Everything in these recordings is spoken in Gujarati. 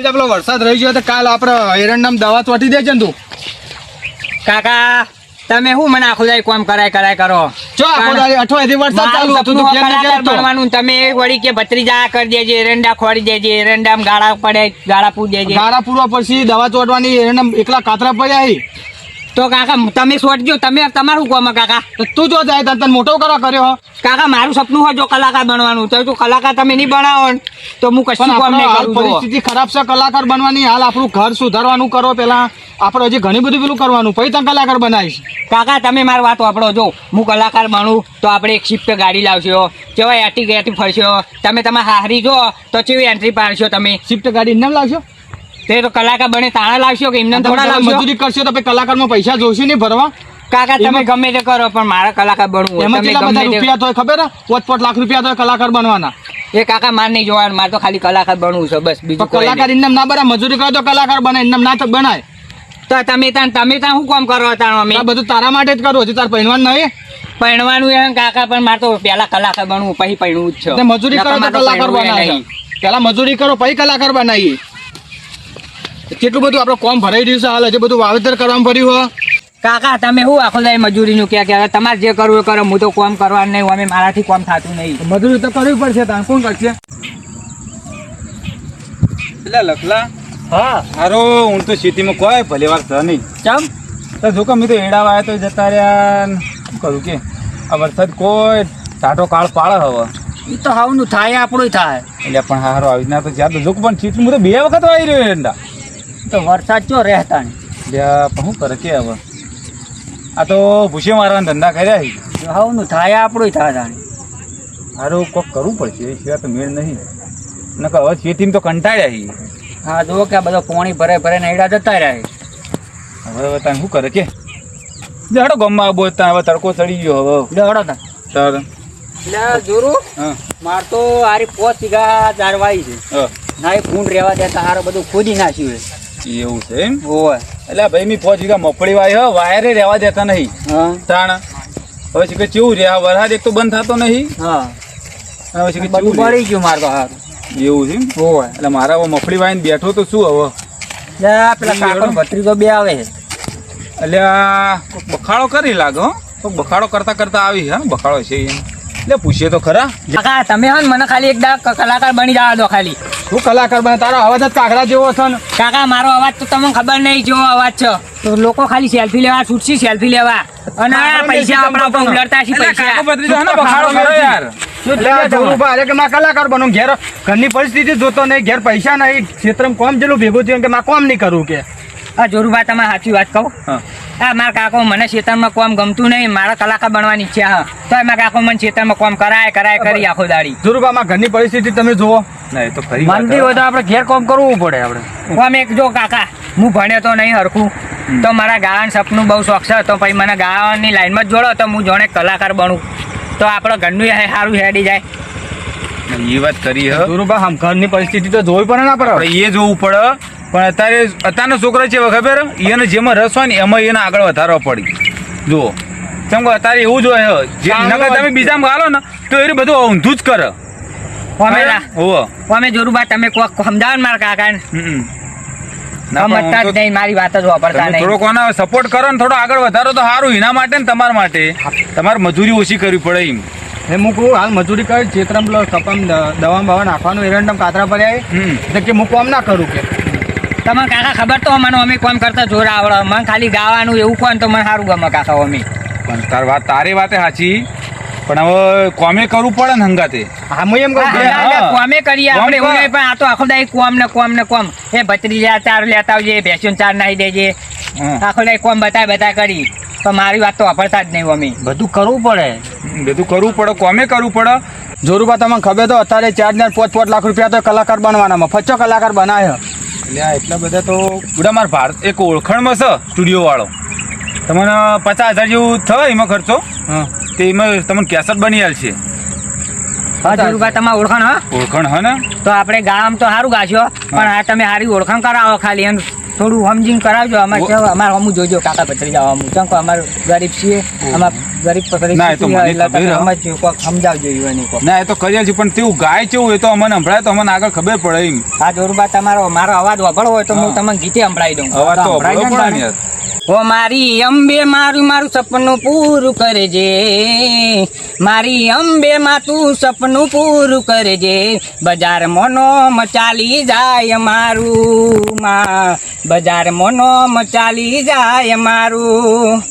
બીજા પેલો વરસાદ રહી ગયો તો કાલ આપણે એરંડામ દવા ચોટી દેજે ને તું કાકા તમે શું મને આખું દાય કોમ કરાય કરાય કરો ચો આખો અઠવાડિયેથી વરસાદ ચાલુ હતું તો ઘેર ને ઘેર કલાકાર હતો. બનવાનું તમે એક વળી કે ભત્રીજા આ કરી દેજે એરંડા ખોડી દેજે એરંડામ ગાળા પડે ગાળા પૂ દેજે ગાળા પૂરવા પછી દવા ચોટવાની એરંડામ એકલા કાતરા પડ્યા હી. તો કાકા તમે સોટજો તમે તમારું કોમ કાકા. તો તું જો જાય તને મોટો કરો કર્યો. કાકા મારું સપનું હોય જો કલાકાર બનવાનું. તો જો કલાકાર તમે નહીં બનાવો તો હું કશું કામ નહીં કરું પરિસ્થિતિ ખરાબ છે કલાકાર બનવાની હાલ આપણું ઘર સુધારવાનું કરો પહેલાં આપણે હજી ઘણી બધું પેલું કરવાનું. પછી તને કલાકાર બનાવીશ. કાકા તમે મારી વાત વાપરો જો. હું કલાકાર બનું તો આપણે એક શિફ્ટ ગાડી લાવશો. કેવાય એટી ગેટી ફરશો. તમે તમારે હારી જો તો કેવી એન્ટ્રી પાડશો તમે? શિફ્ટ ગાડી ન લાવશો? તે તો કલાકાર બને તાણા લાવશો કે એમને થોડા લાવશો? મજૂરી કરશો તો કલાકારમાં પૈસા જોશે નહીં ભરવા. કાકા તમે ગમે તે કરો પણ મારા કલાકાર બનવું એમાં તમે કેટલા બધા રૂપિયા તો ખબર પોત લાખ રૂપિયા તો કલાકાર બનવાના. એ કાકા માર નહીં જોવાનું મારે તો ખાલી કલાકાર બનવું છે બસ. બીજું કલાકાર. ઇનામ ના બને મજૂરી કરો તો કલાકાર બને ઇનામ ના તો બનાય. તો તમે ત્યાં તમે ત્યાં શું કામ કરો તાણ અમે? બધું તારા માટે જ કરું હજી તાર પહેરવાનું નહીં. પહેરવાનું એમ કાકા પણ મારે તો પહેલા કલાકાર બનવું પછી પહેરવું જ છે. મજૂરી કરો તો કલાકાર બનાય નહીં. પેલા મજૂરી કરો પછી કલાકાર બનાવીએ કેટલું બધું આપણે કોમ ભરાઈ રહ્યું છે હાલ? હજી બધું વાવેતર કરવામાં ભર્યું હો કાકા તમે શું આખો દાય મજૂરીનું ક્યાં ક્યાં તમારે જે કરવું એ કરો. હું તો કોમ કરવાનું નહીં અમે મારાથી કોમ થતું નહીં. મજૂરી તો કરવી પડશે તાર કોણ કરશે? એટલે લખલા હા. હારો હું તો સિટીમાં કોઈ ભલે વાર થયો નહીં. ચમ? તો જો કે તો એડા વાયા તો જતા રહ્યા શું કરું કે? આ વરસાદ કોઈ ટાટો કાળ પાડે હવે. એ તો હાવનું થાય આપણું થાય. એટલે પણ હારો આવી ના તો જ્યાં તો જો પણ ચીટલું હું તો બે વખત આવી રહ્યો એંડા તો વરસાદ ચો રહેતા શું કરે કે હવે? આ તો ભૂસી મારવાના ધંધા કર્યા છે. હાવનું થાય આપણું થાય તાણે. હારું કોક કરવું પડશે એ સિવાય તો મેળ નહીં. નકર હવે ખેતીમાં તો કંટાળ્યા છીએ. હા જુઓ કે આ બધો પોણી ભરે ભરે એડા જતા રહે હવે હવે તમે શું કરે કે? જાડો હડો આવો ત્યાં હવે તડકો ચડી ગયો હવે. જાડો તા તાર. એટલે જોરું હા. માર તો આરી પોત વીઘા ચારવાઈ છે. હા. ના એ ફૂંડ રહેવા દેતા હારો બધું ખોદી નાખ્યું એવું છે એમ? છે ઓય એટલે ભાઈ મી પહોંચી વીઘા મફળી વાય હ વાયરે રહેવા દેતા નહીં. હા. તાણ. હવે છે કે કેવું રે? આ વરસાદ એક તો બંધ થતો નહીં. હા. હવે છે કે બધું કેવું ગયું માર તો એવું છે એમ? ઓય એટલે મારા હવે મગફળી વાઈને બેઠો તો શું હવે? પેલા કાકો ભત્રીજો બે આવે છે. એટલે બખાડો કરી લાગો તો બખાડો કરતા કરતા આવી હા બખાડો છે એમ. એટલે પૂછીએ તો ખરા. કાકા તમે હો મને ખાલી એક કલાકાર બની જવા દો ખાલી. શું કલાકાર બને તારો અવાજ જ કાગડા જેવો છે ને. કાકા મારો અવાજ તો તમને ખબર નહીં જેવો અવાજ છે. તો લોકો ખાલી સેલ્ફી લેવા છૂટશી સેલ્ફી લેવા. અને પૈસા આપણા ઉપર ઉલડતા છે પૈસા. હે યાર. કલાકાર બનું ઘેર ઘરની પરિસ્થિતિ જોતો નહીં ઘેર પૈસા નહીં. ક્ષેત્રમાં કોમ જેટલું ભેગું થયું કે માં કોમ નહીં કરું કે. આ જોરુભા તમે સાચી વાત કહું. હા મારા કાકો મને ખેતરમાં કોમ ગમતું નહીં મારા કલાકાર બનવાની ઈચ્છા હા. તો મારા કાકો મને ખેતરમાં કોમ કરાય કરાય કરી આખો દાડી. જોરુભા માં ઘરની પરિસ્થિતિ તમે જુઓ. ના તો હોય તો આપણે ઘેર કોમ કરવું પડે આપણે. કોમ એક જો કાકા હું ભણ્યો તો નહીં હરખું. તો મારા ગાવાનું સપનું બહુ શોખ છે તો પછી મને ગાવાની લાઈનમાં જ જોડો તો હું જોણે કલાકાર બનું. તો આપણો ઘરનું સારું હેડી જાય. એ વાત કરી હા. જોરુભા આમ ઘરની પરિસ્થિતિ તો જોવી પડે ના પડે આપણે એ જોવું પડે પણ અત્યારે અત્યારનો છોકરો છે ખબર? એને જેમાં રસ હોય ને એમાં એને આગળ વધારવા પડી. જુઓ. કેમ કે અત્યારે એવું જ હોય. જે નકર તમે બીજામાં ગાલો ને તો એ બધું ઊંધું જ કરે. અમે જરૂર બા જોરુબા તમે કોક સમજાવો મારા નહીં મારી વાત જ વાપરતા નહીં. થોડો કોને સપોર્ટ કરો ને થોડો આગળ વધારો તો સારું એના માટે ને તમારા માટે. તમારે મજૂરી ઓછી કરવી પડે એમ. એ હું કહું હાલ મજૂરી કરી પેલો કપામ દવા બવા નાખવાનું એરંડમ કાતરા પડ્યા કે હું કોમ ના કરું કે. તમે કાકા ખબર તો મને અમે કોમ કરતા જોરા આવડે. મને ખાલી ગાવાનું એવું કોણ તો મને સારું ગમે કાકા અમે. પણ તાર વાત તારી વાતે સાચી. પણ હવે કોમે કરવું પડે ને હંગાતે. હા હું એમ કહું. કોમે કરીએ આપણે એવું નહીં પણ આ તો આખો દાય કોમ ને કોમ ને કોમ. એ ભત્રીજા ચાર લેતા આવજે ભેંસું ચાર નાહી દેજે. આખો દાય કોમ બતાય બતાય કરી. તો મારી વાત તો વાપરતા જ નહીં અમે. બધું કરવું પડે. બધું કરવું પડે કોમે કરવું પડે. જોરુબા તમને ખબર તો અત્યારે ચાર ને પાંચ પાંચ લાખ રૂપિયા તો કલાકાર બનવાનામાં. ફચ્ચો કલાકાર બનાવ્યો એટલે એટલા બધા તો બધા મારા ભારત એક ઓળખાણમાં છે સ્ટુડિયો વાળો. તમને પચાસ હજાર જેવું થાય એમાં ખર્ચો? હા. તે એમાં તમને કેસેટ બની આલ છે તમારે ઓળખાણ હા? ઓળખાણ હા ને? તો આપણે ગામ તો સારું ગાશો પણ આ તમે સારી ઓળખાણ કરાવો ખાલી એમ. થોડું સમજીને કરાવજો અમારે કેવું અમારે અમુક જોજો કાકા પતરી જાવ અમુક. કેમ કે અમારે ગરીબ છીએ અમારે ગરીબ પતરી ના, એ તો મને ખબર હો. સમજાવજો એને ના એ તો કર્યા છે પણ તેવું ગાય કેવું એ તો અમને સંભળાય તો અમને આગળ ખબર પડે એમ. આ જોરુબા તમારો મારો અવાજ વગળો હોય તો હું તમને ગીતે સંભળાવી દઉં. અવાજ તો પડે ને ઓ મારી અંબે, મારું મારું સપનું પૂરું કરજે. મારી અંબે માં તું સપનું પૂરું કરજે. બજાર મોનો મચાલી જાય મારું માં. બજાર મોનો મચાલી જાય મારું.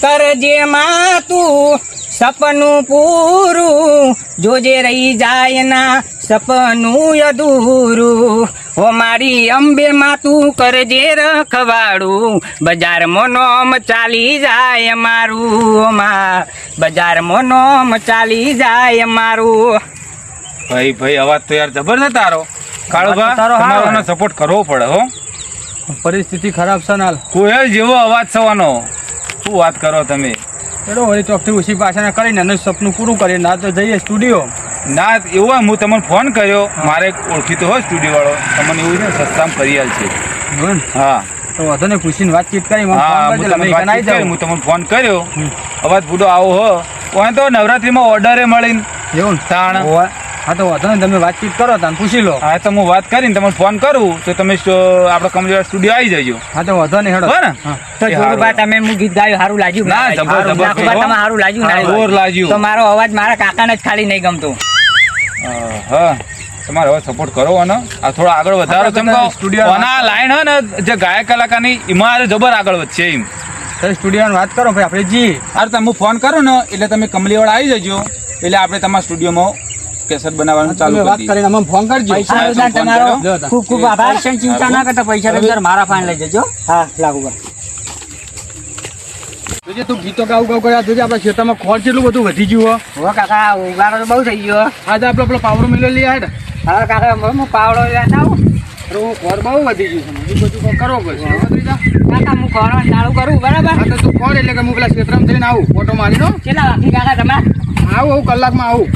કરજે માં તું સપનું પૂરું. જોજે રહી જાય ના સપનું અધૂરું. ઓ મારી અંબે માં તું કરજે રખવાડું. બજારમાં નોમ ચાલી જાય મારું માં. બજારમાં નોમ ચાલી જાય મારું. ભાઈ ભાઈ અવાજ તો યાર જબરદસ્ત તારો. કાળુભા તમારો સપોર્ટ કરવો પડે હો. પરિસ્થિતિ ખરાબ છે નાલ કોયલ જેવો અવાજ થવાનો. શું વાત કરો તમે? ચલો વળી ચોકથી ઉછી પાછળ કરીને અને સપનું પૂરું કરીએ ના તો જઈએ સ્ટુડિયો ના એવું હોય, હું તમને ફોન કર્યો. મારે ઓળખીતો હોય સ્ટુડિયો વાળો તમને એવું છે ને સસ્તામાં કરી આલ છે હા. તો વાંધો નહીં પૂછીને વાતચીત કરી હા તમને વાતચીત કરી, કનાઈ હું તમને ફોન કર્યો. અવાજ બુડો આવો હો. કોઈ તો નવરાત્રીમાં ઓર્ડરે મળીને એવું તાણ. હા તો વાંધો નહીં તમે વાતચીત કરો તમે પૂછી લો. હા તો હું વાત કરીને તમને ફોન કરું તો તમે આપણે કમજોર સ્ટુડિયો આવી જજો. હા તો વાંધો નહીં હેડો. હો ને? તો જોરુબા તમે હું ગીત ગાયું સારું લાગ્યું. ના. તમે સારું લાગ્યું ના જોર લાગ્યું. તો મારો અવાજ મારા કાકાને જ ખાલી નહીં ગમતો. હા, તમારે હવે સપોર્ટ કરો અને આ થોડો આગળ વધારો. ચમ સ્ટુડિયો આ લાઈન હે ને જે ગાયક કલાકારની એમાં જબર આગળ વધશે એમ. તમે સ્ટુડિયોની વાત કરો ભાઈ આપણે જી. હાર તમે ફોન કરો ને એટલે તમે કમલીવાળા આવી જજો. એટલે આપણે તમારા સ્ટુડિયોમાં કેસેટ બનાવવાનું ચાલુ વાત કરીને અમને ફોન કરજો. પૈસા તમારો. ખૂબ ખૂબ આભાર. ચિંતા ના કરતા પૈસા મારા ફાઇન લઈ જજો. હા લાગુ જોજે તું ગીતો ગાવ ગાવ કર્યા જોજે આપણા ખેતરમાં ખોળ કેટલું બધું વધી ગયું હો. હો કાકા ઉગાડો તો બહુ થઈ ગયો આજે આપણે પેલો પાવડો મિલો લઈ આવ્યા હા કાકા હું પાવડો લઈ આવું. તો ખોર બહુ વધી ગયું છે. બધું કંઈક કરવો પડશે. કાકા હું ખોરવાનું ચાલુ કરું બરાબર? હા તો તું ખોળ એટલે કે હું પેલા ખેતરમાં જઈને આવું ફોટો મારીનો કેટલા વાગી કાકા તમે આવું આવું કલાકમાં આવું.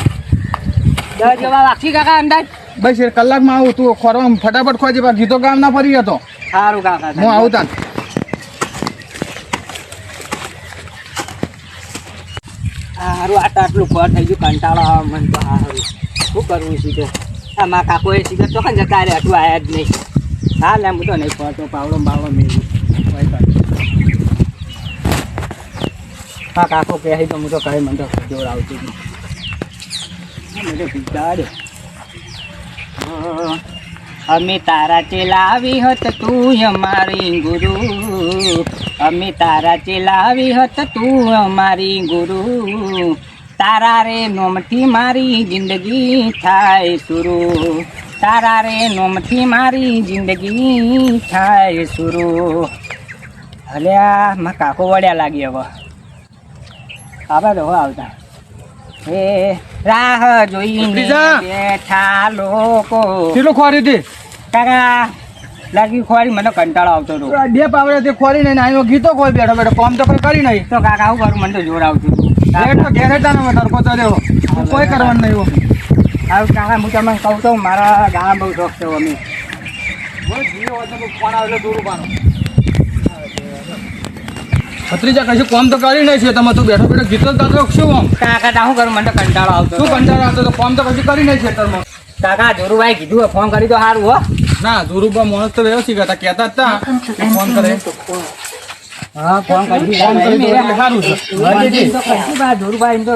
દસ જેવા વાગી કાકા અંદાજ? બસ કલાકમાં આવું તું ખોરવા ફટાફટ ખોજે ગીતો ગામ ના ફરી હતો સારું કાકા હું આવું તાન સારું આટલું આટલું ખોર થઈ ગયું કંટાળો આવે મને તો સારું શું કરવું સીધો? આ મારા એ સીધો ચોખન જતા રે આટલું આવ્યા જ નહીં. હા લે હું તો નહીં ખોરતો પાવડો બાવડો મેળવું. હા કાકો કહે તો હું તો કહે મને તો જોર આવતું. મને તો બિચારે. હા, અમે તારા ચેલાવી હત તું અમારી ગુરુ. અમે તારા ચેલાવી હત તું અમારી ગુરુ. તારા રે નોમથી મારી જિંદગી થાય સુરુ તારા રે નોમથી મારી જિંદગી થાય સુરુ અલ્યા માં કાકો વળ્યા લાગી હવે. આવે તો આવતા. એ રાહ જોઈને ભત્રીજા. બેઠા લોકો. કેટલો ખોરી હતી કાકા લાગી ખોરી મને કંટાળો આવતો હતો. બે પાવડે તે ખોરી નહીં આનો ગીતો કોઈ બેઠો બેઠો કોમ તો કોઈ કરી નહીં. તો કાકા આવું કરું મને તો જોર આવતું હતું. બેઠો ઘેરે હતા ને તડકો તો રહ્યો. કોઈ કરવાનું નહીં આવું કાકા હું તમને કહું તો મારા ગામ બહુ શોખ છે અમે છત્રીજા કશું કોમ તો કરી નહીં છે તમે તું બેઠો બેઠો ગીતો તો ગાતો શું આમ? કાકા તા શું કરું? મને તો કંટાળો આવતો શું કંટાળો આવતો તો કોમ તો કશું કરી નહીં છે તમે કાકા જોરુભાઈ કીધું ફોન કરી તો સારું હો. ના દુરુપા માણસ તો વ્યવસ્થિત હતા કહેતા જ તા. કે ફોન કરે. હા ફોન કરી ફોન કરી દો એટલે સારું છે. એમ તો બા જોરુભાઈ એમ તો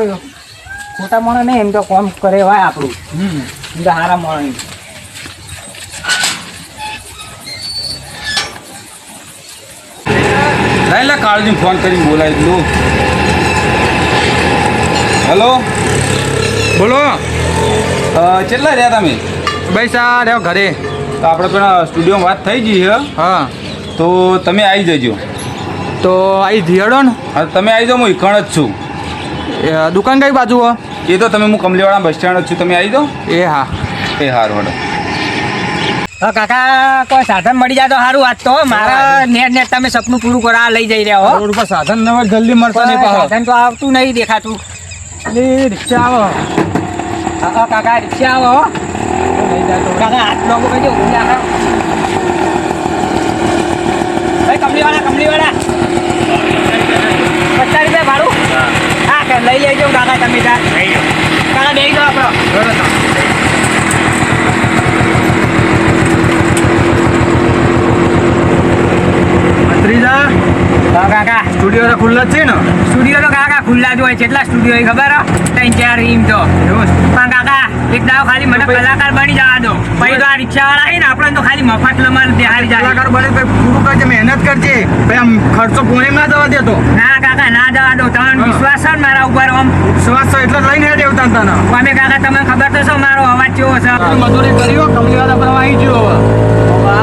ખોટા માણસ નહીં એમ તો કોમ કરે હોય આપણું. હમ. એમ તો સારા માણસ લાઈ લા કાળજી ફોન કરીને બોલાવી દઉં હેલો? બોલો. અ, કેટલા રહ્યા તમે? ભાઈ સા રહ્યો ઘરે. તો આપણે પણ સ્ટુડિયોમાં વાત થઈ ગઈ છે. હા. તો તમે આવી જજો. તો આવી ધીયડો ને? હા તમે આવી જાઓ હું ઈકણ જ છું. એ દુકાન કઈ બાજુ હો? એ તો તમે હું કમલીવાળા બસ સ્ટેન્ડ જ છું. તમે આવી જાઓ. એ હા. એ હારું હડો હા કાકા કોઈ સાધન મળી જાય તો સારું વાત તો મારા નેટ નેટ તમે સપનું પૂરું કરવા લઈ જઈ રહ્યા હો. રોડ ઉપર સાધન ન હોય જલ્દી મળતા નહીં સાધન તો આવતું નહીં દેખાતું. રિક્ષા આવો. હા હા, કાકા રિક્ષા આવો હો. કાકા હાથ લોકો કહેજો ઊંઘી આવો. ભાઈ કમલીવાળા કમલીવાળા પચાસ રૂપિયા ભાડું હા કે લઈ લેજો કાકા તમે ત્યાં કાકા બેસી જાઓ આપણો ત્રીજા હા કાકા સ્ટુડિયો તો ખુલ્લો જ છે ને સ્ટુડિયો તો કાકા ખુલ્લા જ હોય કેટલા સ્ટુડિયો હોય ખબર હો? ત્રણ ચાર એમ તો એવું પણ કાકા એક દાવ ખાલી મને કલાકાર બની જવા દો. પછી તો આ રિક્ષાવાળા આવી ને આપણે તો ખાલી મફત લમાલ દેહાડી જાય. કલાકાર બને તો પૂરું કરજે મહેનત કરજે. ભાઈ આમ ખર્ચો કોને ના દવા દેતો ના કાકા ના જવા દો. તમને વિશ્વાસ છે ને મારા ઉપર આમ? શ્વાસ છે એટલે લઈને હેડે આવતા તને અમે કાકા તમને ખબર તો છે મારો અવાજ કેવો છે? મજૂરી કર્યો કમલીવાળા પર આવી ગયો હવે.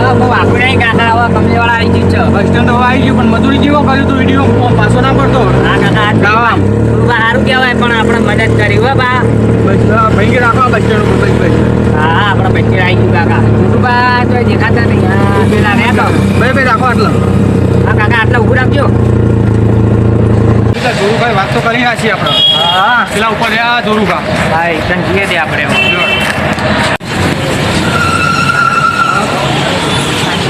વાહ, બહુ આખું કાકા હવે કમલીવાળા આવી ગયું છે. બસ સ્ટેન્ડ હવે આવી ગયું પણ મજૂરી જેવો કર્યું તું વીડિયો. પાછો ના પડતો. હા કાકા થોડું સારું કહેવાય પણ આપણે મદદ કરી હો બા. બસ ભાઈ રાખો બસ સ્ટેન્ડ ઉપર બસ બસ. હા આપણે પૈકી આવી ગયું કાકા. થોડું બા તો દેખાતા નહીં. હા પેલા રહ્યા તો. રાખો આટલો. હા કાકા આટલા ઉભું રાખજો. પેલા જોરુભાઈ વાત તો કરી રહ્યા છીએ આપણે. હા. પેલા ઉપર રહ્યા જોરુભા હા એકદમ જઈએ દે આપણે ના કરીએ કાકા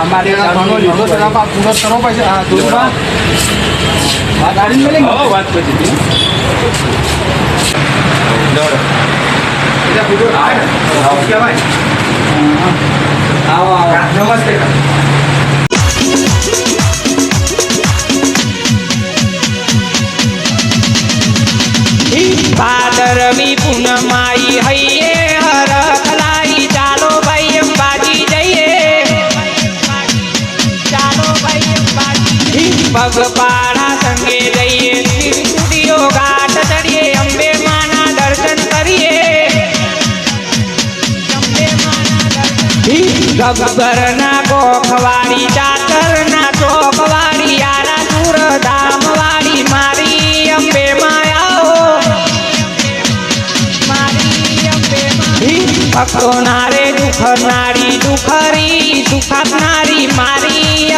અમારે ઘણો લીધો તો આપણે પૂરો કરવો પડશે હા જોરુભા વાત આડીને મળે વાત પછી આવે આવું નમસ્તે ભાદરવી પૂનમાઈ હૈયે દર્શન કોખવાડી ગોખવાળી ચાતરના ચોકવાળી આરા સુર ધામવાળી મારી અંબે માયાઓ. અંબે ભક્તો નારે દુખનારી, દુખરી દુખ આપનારી મારી